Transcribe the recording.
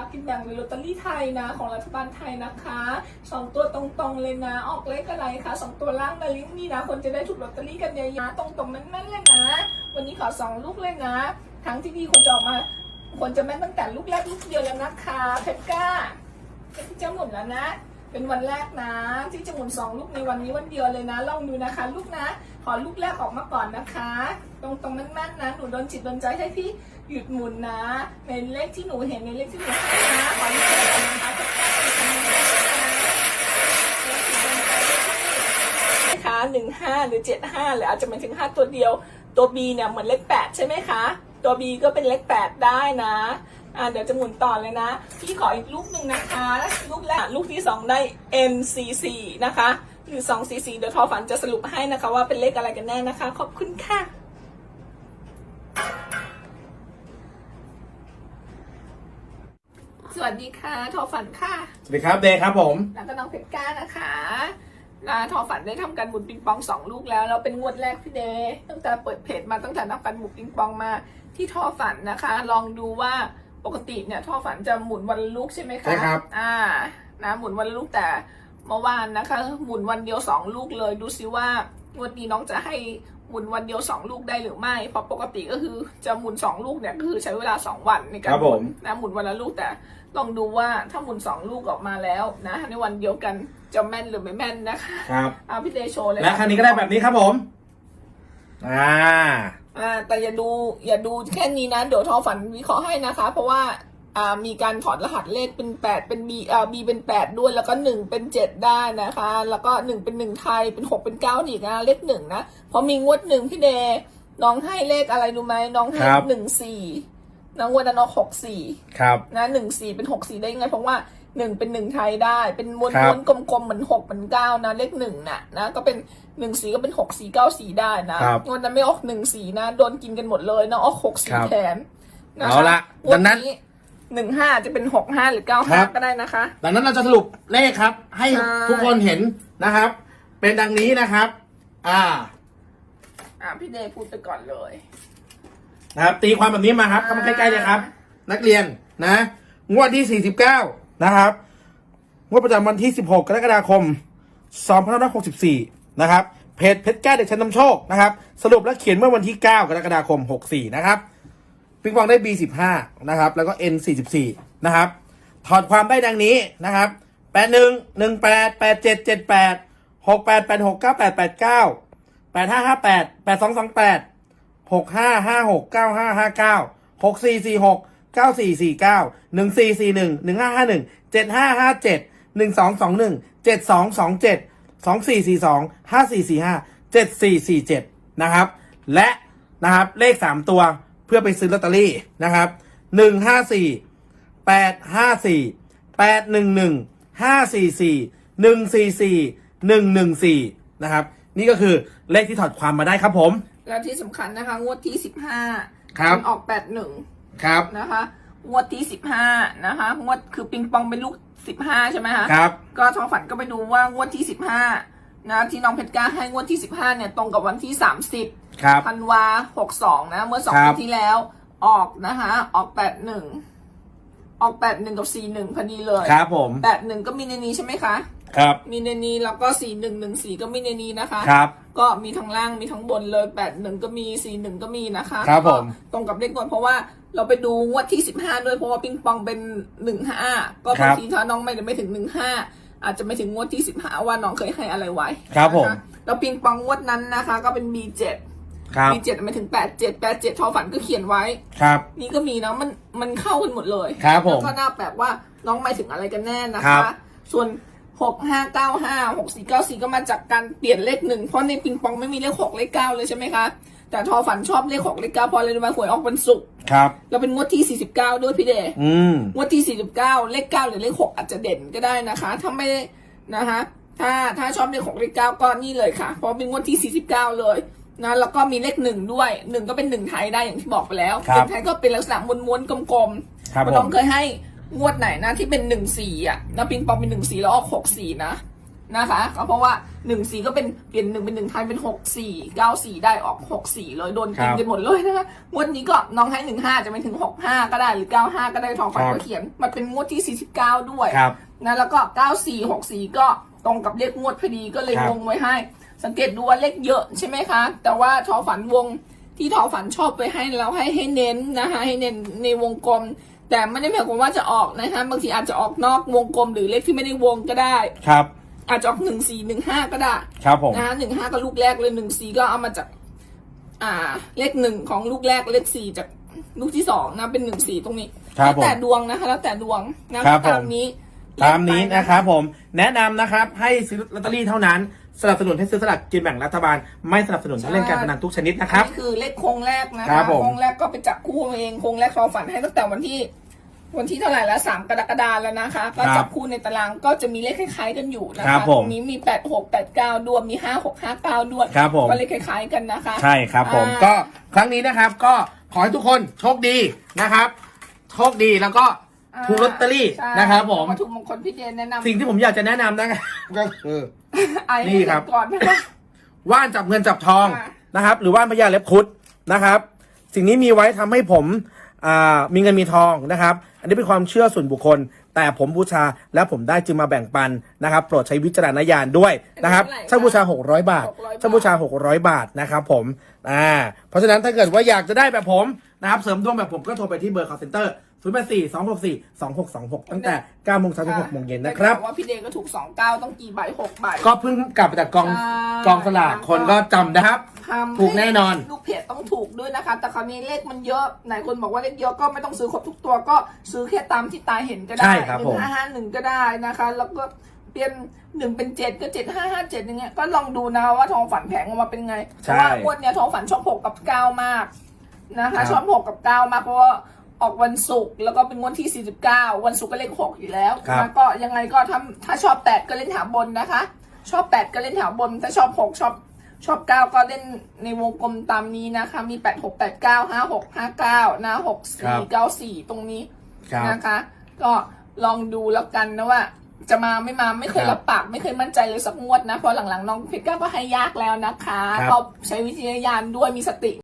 รักกินแบ่งหรือลอตเตอรี่ไทยนะ ของรัฐบาลไทยนะคะสองตัวตรงๆเลยนะ ออกเลขอะไรคะสองตัวล่างนะลิงก์นี่นะ คนจะได้ถูกลอตเตอรี่กันเยอะๆตรงๆแม่นๆเลยนะ วันนี้ขอสองลูกเลยนะทั้งที่ดีควรจะออกมาควรจะแม่นตั้งแต่ลูกแรกลูกเดียวแล้วนะคะเพชรก้าเพชรจะหมุนแล้วนะ เป็นวันแรกนะ ที่จะหมุนสองลูกในวันนี้วันเดียวเลยนะลองดูนะคะ ลูกนะ ขอลูกแรกออกมาก่อนนะคะ ตรงตรงๆแม่นๆนะหนูโดนจิตโดนใจให้พี่ หยุดหมุนนะในเลขที่หนูเห็นในเลขที่หนูเห็นนะขอลูกแรกก่อนนะคะนะคะหนึ่งห้าหรือเจ็ดห้าหรืออาจจะเป็นถึงห้าตัวเดียว ตัว B เนี่ยเหมือนเลขแปดใช่ไหมคะตัว B ก็เป็นเลขแปดได้นะอ่าเดี๋ยวจะหมุนต่อเลยนะ พี่ขออีกลูกหนึ่งนะคะลูกแรกลูกที่สองได้ NCC นะคะหรือ 2CC เดี๋ยวทอฝันจะสรุปให้นะคะว่าเป็นเลขอะไรกันแน่นะคะ ขอบคุณค่ะ วัสดีค่ะทอฝันค่ะ สวัสดีครับเดย์ครับผม แล้วก็น้องเพชรก้านะคะนะทอฝันได้ทำการหมุนปิงปองสองลูกแล้วแล้วเป็นงวดแรกพี่เดย์ตั้งแต่เปิดเพจมาตั้งแต่นับการหมุนปิงปองมาที่ทอฝันนะคะ ลองดูว่าปกติเนี่ยทอฝันจะหมุนวันละลูกใช่ไหมคะใช่ครับอ่านะหมุนวันละลูกแต่เมื่อวานนะคะ หมุนวันเดียวสองลูกเลยดูซิว่า งวดนี้น้องจะให้หมุนวันเดียวสองลูกได้หรือไม่ เพราะปกติก็คือจะหมุนสองลูกเนี่ยก็คือใช้เวลาสองวันในการครับหมุผนมนะหมุนวันละลูกแต่ลองดูว่าถ้าหมุนสองลูกออกมาแล้วนะ ในวันเดียวกันจะแม่นหรือไม่แม่นนะคะครับเอาพี่เดย์โชว์เลยและครั้งนี้ก็ได้แบบนี้ครับผมอ่าอ่าแต่อย่าดูอย่าดูแค่นี้นะ เดี๋ยวทอฝันวิเคราะห์ให้นะคะ เพราะว่าอ่า มีการถอดรหัสเลขเป็นแปดเป็น B อ่า B เป็นแปดด้วย แล้วก็หนึ่งเป็นเจ็ดได้นะคะ แล้วก็หนึ่งเป็นหนึ่งไทย เป็นหกเป็นเก้าอีกนะเลขหนึ่งนะเพราะมีงวดหนึ่งพี่เดย์น้องให้เลขอะไรรู้ไหมน้องให้ครับ หนึ่งสี่น้องงวดนั้นน้องหกสี่ ครับ นะหนึ่งสี่เป็นหกสี่ได้ยังไง เพราะว่าหนึ่งเป็นหนึ่งไทยได้ เป็นม้วนครับ ม้วนกลมๆเหมือนหกเหมือนเก้านะ เลขหนึ่งน่ะนะก็เป็นหนึ่งสี่ก็เป็นหกสี่เก้าสี่ได้นะครับงวดนั้นไม่ออกหนึ่งสี่นะโดนกินกันหมดเลยนะออกหกสี่ครับแทนนคเอาละงวดังนั้น หนึ่งห้าจะเป็นหกห้าหรือเก้าคห้ารับก็ได้นะคะ ดังนั้นเราจะสรุปเลขครับ ให้ใช่ ทุกคนเห็นนะครับ เป็นดังนี้นะครับ อ่าอ่าพี่เดย์พูดไปก่อนเลย นะครับ ตีความแบบนี้มาครับเข้ามาใกล้ๆเลยครับ นักเรียนนะ งวดที่ 49 นะครับ งวดประจำวันที่ 16 กรกฎาคม 2564 นะครับ เพจเพชรแก้วเด็กชั้นนำโชคนะครับ สรุปและเขียนเมื่อวันที่ 9 กรกฎาคม 64 นะครับ ปิงปองได้ B15 นะครับ แล้วก็ N44 นะครับ ถอดความได้ดังนี้นะครับ 81 18 87 78 68 86 98 89 8558 8228 6556 9559 6446 9449 1441 1551 7557 1221 7227 2442 5445 7447 นะครับ และนะครับเลข 3 ตัว พื่อไปซื้อลอตเตอรี่นะครับ154 854 811 544 144 114นะครับนี่ก็คือเลขที่ถอดความมาได้ครับผม แล้วที่สำคัญนะคะ งวดที่สิบห้าครับ ออกแปดหนึ่งครับนะคะ งวดที่สิบห้านะคะงวดคือปิงปองเป็นลูกสิบห้าใช่ไหมคะครับ ก็ทองฝันก็ไปดูว่างวดที่สิบห้า นะที่น้องเพชรกล้าให้งวดที่สิบห้าเนี่ยตรงกับวันที่สามสิบครับ ธันวาหกสองนะ เมื่อสองครัปีบที่แล้ว ออกนะคะออกแปดหนึ่งออกแปดหนึ่งกับสี่หนึ่งพอดีเลยครับผม แปดหนึ่งก็มีในนี้ใช่ไหมคะ ครับ มีในนี้แล้วก็สี่หนึ่งหนึ่งสี่ก็มีในนี้นะคะ ครับ ก็มีทั้งล่างมีทั้งบนเลยแปดหนึ่งก็มีสี่หนึ่งก็มีนะคะครับผม ก็ตรงกับเลขงวดเพราะว่าเราไปดูงวดที่สิบห้าด้วยเพราะว่าปิงปองเป็นหนึ่งห้าก็บางทีถ้าน้องไม่ได้ไม่ถึงหนึ่งห้า อาจจะไม่ถึงงวดที่สิบห้าว่าน้องเคยให้อะไรไว้ครับผม นะคะแล้วปิงปองงวดนั้นนะคะ ก็เป็น B เจ็ดครับ B เจ็ดไม่ถึงแปดเจ็ดแปดเจ็ดทอฝันก็เขียนไว้ ครับ นี่ก็มีนะมันมันเข้ากันหมดเลยครับผมแล้วก็น่าแปลกว่าน้องหมายถึงอะไรกันแน่นะครัคะ บ ส่วนหกห้าเก้าห้าหกสี่เก้าสี่ก็มาจากการเปลี่ยนเลขหนึ่งเพราะในปิงปองไม่มีเลขหกเลขเก้าเลยใช่ไหมคะ แต่ทอฝันชอบเลขหกเลขเก้าเพราะอะไรรู้ไหมหวยออกวันศุกร์ ครับแล้วเป็นงวดที่สี่สิบเก้าด้วยพี่เดชอืมงวดที่สี่สิบเก้าเลขเก้าหรือเลขหกอาจจะเด่นก็ได้นะคะ ถ้าไม่ได้นะคะถ้าถ้าชอบเลขหกเลขเก้าก็นี่เลยค่ะ เพราะเป็นงวดที่สี่สิบเก้าเลยนะแล้วก็มีเลขหนึ่งด้วยหนึ่งก็เป็นหนึ่งไทยได้อย่างที่บอกไปแล้วครับหนึ่งไทยก็เป็นลักษณะม้วนๆกลมๆครับเพาะน้องผมเคยให้งวดไหนนะที่เป็นหนึ่งสี่อะแล้วปิงปองเป็นหนึ่งสี่แล้วออกหกสี่นะ นะคะก็เพราะว่าหนึ่งสี่ก็เป็นเปลี่ยนหนึ่งเป็นหนึ่งไทยเป็นหกสี่เก้าสี่ได้ออกหกสี่เลยโดนกินครับกันหมดเลยนะคะงวดนี้ก็น้องให้หนึ่งห้าจะไปถึงหกห้าก็ได้หรือเก้าห้าก็ได้ทองฝันครับก็เขียน มันเป็นงวดที่สี่สิบเก้าด้วยครับนะแล้วก็เก้าสี่หกสี่ก็ตรงกับเลขงวดพอดีก็เลยครับวงไว้ให้ สังเกตดูว่าเลขเยอะใช่ไหมคะ แต่ว่าทอฝันวงที่ทอฝันชอบไปให้เราให้ให้เน้นนะคะ ให้เน้นในวงกลมแต่ไม่ได้หมายความว่าจะออกนะคะบางทีอาจจะออกนอกวงกลมหรือเลขที่ไม่ได้วงก็ได้ครับ อาจจะออกหนึ่งสี่หนึ่งห้าก็ได้ครับผมนะคะหนึ่งห้าก็ลูกแรกเลยหนึ่งสี่ก็เอามาจาก อ่า เลขหนึ่งของลูกแรกเลขสี่จากลูกที่สองนะเป็นหนึ่งสี่ตรงนี้ครับแล้วแต่ผมดวงนะคะ แล้วแต่ดวงนะครับผมตามนี้ ตามนี้นะครับผม แนะนำนะครับ ให้ซื้อลอตเตอรี่เท่านั้นสนับสนุนให้ซื้อสลากกินแบ่งรัฐบาล ไม่สนับสนุนให้เล่นการพนันทุกชนิดนะครับอันนี้คือเลขโครงแรกนะครัคะบผมโครงแรกก็ไปจับคู่เองโครงแรกทอฝันให้ตั้งแต่วันที่ วันที่เท่าไหร่แล้วสามกรกฎาแล้วนะคะ ก็จับคู่ในตารางก็จะมีเลขคล้ายๆกันอยู่นะครัคะบผมตรงนี้มีแปดหกแปดเก้าด้วยมีห้าหกห้าเก้าด้วยครับผม ก็เลขคล้ายๆกันนะคะ ใช่ครับผมอ่า ก็ครั้งนี้นะครับก็ขอให้ทุกคนโชคดีนะครับ โชคดีแล้วก็ถูกลอตเตอรี่ใช่นะครับผม วัตถุมงคลพี่เจนแนะนำสิ่งที่ผมอยากจะแนะนำนะครับก็คือ ไอ้นี่ครับ ก่อนนะคะ ว่านจับเงินจับทองค่ะ นะครับ หรือว่านพญาเล็บครุดนะครับ สิ่งนี้มีไว้ทำให้ผมอ่า มีเงินมีทองนะครับ อันนี้เป็นความเชื่อส่วนบุคคล แต่ผมบูชาและผมได้จึงมาแบ่งปันนะครับ โปรดใช้วิจารณญาณด้วยนะครับช่างบูชา 600 บาท600 ช่างบูชา 600 บาทนะครับผมอ่าเพราะฉะนั้นถ้าเกิดว่าอยากจะได้แบบผมนะครับเสริมดวงแบบผมก็โทรไปที่เบอร์ call center 0 8 4 2 6 4 2 6 2 6ตั้งแต่9โมงเช้าถึง6โมงเย็นนะครับได้ข่าวว่าพี่เดก็ถูกสองเก้าต้องกี่ใบหกใบ ก็เพิ่งกลับมาจากกองใช่ กองสลากคนก็จำนะครับ ทำถูกแน่นอน ลูกเพจต้องถูกด้วยนะคะ แต่คราวนี้เลขมันเยอะไหนคนบอกว่าเลขเยอะก็ไม่ต้องซื้อครบทุกตัวก็ซื้อแค่ตามที่ตาเห็นก็ได้ใช่ครับหนึ่ผมงห้าห้าหนึ่งก็ได้นะคะ แล้วก็เปลี่ยนหนึ่งเป็นเจ็ดก็เจ็ดห้าห้าเจ็ดอย่างเงี้ยก็ลองดูนะคะว่าทองฝันแผงออกมาเป็นไงเพใช่ราะว่างวดเนี้ยทองฝันชอบหกกับเก้ามากนะครัคะบ ชอบหกกับเก้ามากเพราะว่า ออกวันศุกร์แล้วก็เป็นงวดที่ 49 วันศุกร์ก็เลขหกอยู่แล้วครับนะก็ยังไงก็ถ้าถ้าชอบแปดก็เล่นแถวบนนะคะ ชอบแปดก็เล่นแถวบน ถ้าชอบหกชอบชอบเก้าก็เล่นในวงกลมตามนี้นะคะ มีแปดหกแปดเก้าห้าหกห้าเก้านะหกครัสี่บเก้าสี่ตรงนี้ ครับ นะคะ ก็ลองดูแล้วกันนะว่า จะมาไม่มาไม่เคยครับรับปากไม่เคยมั่นใจเลยสักงวดนะเพราะหลังๆน้องเพชรก้าก็ให้ยากแล้วนะคะครับ ก็ใช้วิจารณญาณด้วยมีสติ